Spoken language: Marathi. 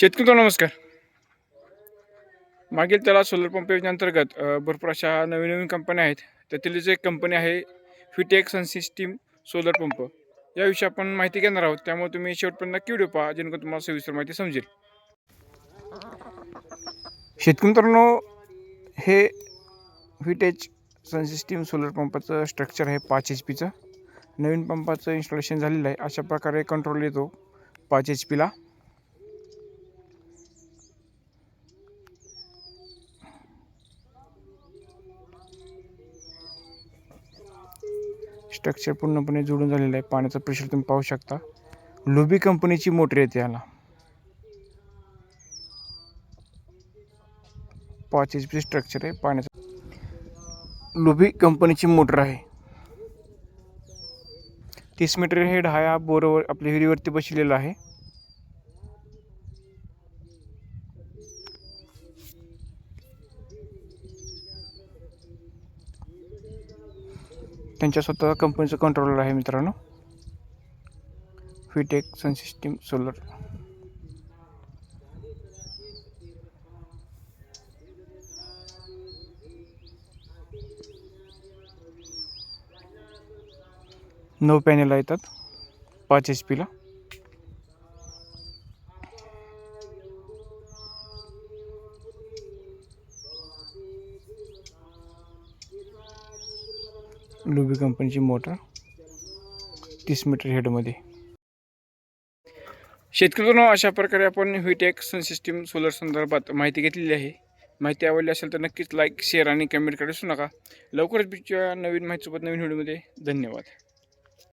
शेतकरी नमस्कार. मागील त्याला सोलर पंप योजनेअंतर्गत भरपूर अशा नवीन नवीन कंपन्या आहेत. त्यातील जे कंपनी आहे Fitek Sun System solar pump याविषयी आपण माहिती घेणार आहोत. त्यामुळे तुम्ही शेवटपर्यंत नक्की व्हिडिओ पहा जेणेकरून तुम्हाला सविस्तर माहिती समजेल. शेतकरी मित्रांनो हे फिटेच सन सिस्टीम सोलर पंपाचं स्ट्रक्चर आहे पाच एच पीचं नवीन पंपाचं इन्स्टॉलेशन झालेलं आहे. अशा प्रकारे कंट्रोल येतो पाच एच पीला स्ट्रक्चर पूर्णपणे जोडून झालेलं आहे. पाण्याचं प्रेशर तुम्ही पाहू शकता. लुबी कंपनीची मोटर येते याला. पाच एच पी स्ट्रक्चर आहे. पाण्याचं लुबी कंपनीची मोटर आहे. तीस मीटर हेड हा या बोरवर आपल्या विहिरीवरती बसलेला आहे. त्यांच्या स्वतः कंपनीचं कंट्रोलर आहे मित्रांनो. फिटेक सन सिस्टीम सोलर नऊ पॅनेल येतात पाच एच पीला लुबी कंपनीची मोटर तीस मीटर हेडमध्ये. शेतकऱ्यांनो अशा प्रकारे आपण व्हीटेक सन सिस्टीम सोलर संदर्भात माहिती घेतलेली आहे. माहिती आवडली असेल तर नक्कीच लाईक शेअर आणि कमेंट करू विसरू नका. लवकरच भेटूया नवीन माहितीसोबत नवीन व्हिडिओमध्ये धन्यवाद.